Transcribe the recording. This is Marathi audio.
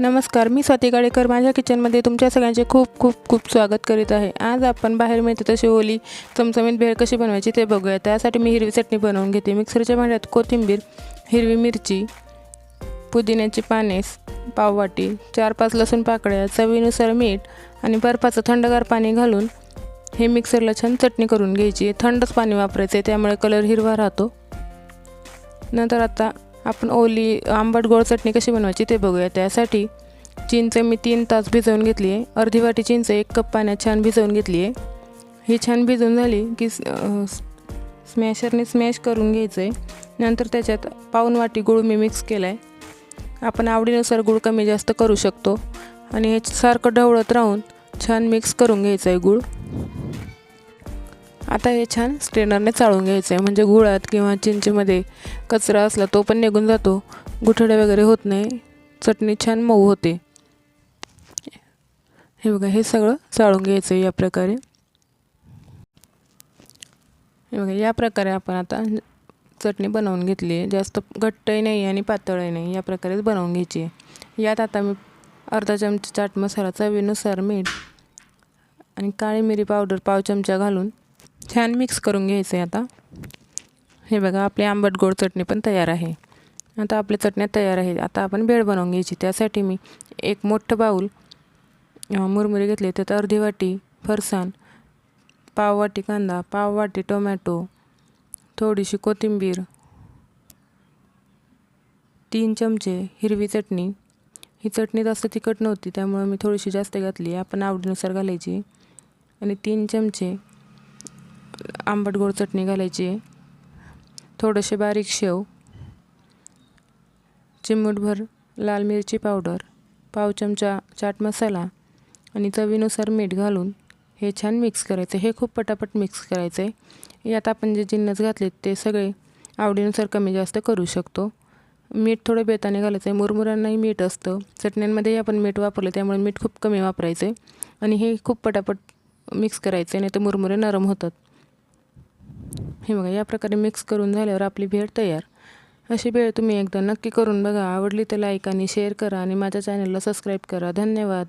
नमस्कार मी स्वाती गाडेकर. माझ्या किचनमध्ये तुमच्या सगळ्यांचे खूप खूप खूप स्वागत करीत आहे. आज आपण बाहेर मिळते तशी ओली चमचमीत भेळ कशी बनवायची ते बघूया. त्यासाठी मी हिरवी चटणी बनवून घेते. मिक्सरच्या भांड्यात कोथिंबीर हिरवी मिरची पुदिन्याची पाने पाववाटी चार पाच लसूण पाकळ्या चवीनुसार मीठ आणि बर्फाचं थंडगार पाणी घालून हे मिक्सरला छान चटणी करून घ्यायची. थंडच पाणी वापरायचं आहे त्यामुळे कलर हिरवा राहतो. नंतर आता आपण ओली आंबट गोड चटणी कशी बनवायची ते बघूया. त्यासाठी चिंच मी तीन तास भिजवून घेतली आहे. अर्धी वाटी चिंच एक कप पाण्यात छान भिजवून घेतली आहे. ही छान भिजवून झाली की स्मॅशरने स्मॅश करून घ्यायचं आहे. नंतर त्याच्यात पाऊन वाटी गूळ मी मिक्स केला आहे आपण आवडीनुसार गूळ कमी जास्त करू शकतो. आणि हे सारखं ढवळत राहून छान मिक्स करून घ्यायचं आहे गूळ. आता हे छान स्ट्रेनरने चाळून घ्यायचं आहे म्हणजे गुळात किंवा चिंचेमध्ये कचरा असला तो पण निघून जातो. गुठडे वगैरे होत नाही. चटणी छान मऊ होते. हे बघा हे सगळं चाळून घ्यायचं आहे या प्रकारे. हे बघा या प्रकारे आपण आता चटणी बनवून घेतली आहे. जास्त घट्टही नाही आणि पातळही नाही. या प्रकारेच बनवून घ्यायची आहे. यात आता मी अर्धा चमचा चाट मसाला चवीनुसार मीठ आणि काळी मिरी पावडर पाव चमचा घालून छान मिक्स करून घ्यायचं आहे आता. हे बघा आपली आंबट गोड चटणी पण तयार आहे. आता आपल्या चटण्या तयार आहेत आता आपण भेळ बनवून घ्यायची. त्यासाठी मी एक मोठं बाऊल मुरमुरे घेतले. त्यात अर्धी वाटी फरसाण पाव वाटी कांदा पाव वाटी टोमॅटो थोडीशी कोथिंबीर तीन चमचे हिरवी चटणी. ही चटणी जास्त तिखट नव्हती त्यामुळे मी थोडीशी जास्त घातली. आपण आवडीनुसार घालायची. आणि तीन चमचे आंबट गोड चटणी घालायची. थोडेसे बारीक शेव. चिमूटभर लाल मिरची पावडर. पाव चमचा चाट मसाला आणि चवीनुसार मीठ घालून हे छान मिक्स करायचं. हे खूप पटापट मिक्स करायचं आहे यात आपण जे जिन्नस घातलेत ते सगळे आवडीनुसार कमी जास्त करू शकतो. मीठ थोडं बेताने घालायचं आहे मुरमुऱ्यांनाही मीठ असतं. चटण्यांमध्येही आपण मीठ वापरलं त्यामुळे मीठ खूप कमी वापरायचं आहे आणि हे खूप पटापट मिक्स करायचं आहे नाही तर मुरमुरे नरम होतात. हे बघा या प्रकारे मिक्स करून झाल्यावर आपली भेळ तयार. अशी भेळ तुम्ही एकदा नक्की करून बघा. आवडली तर लाईक आणि शेअर करा आणि माझ्या चॅनलला सबस्क्राईब करा. धन्यवाद.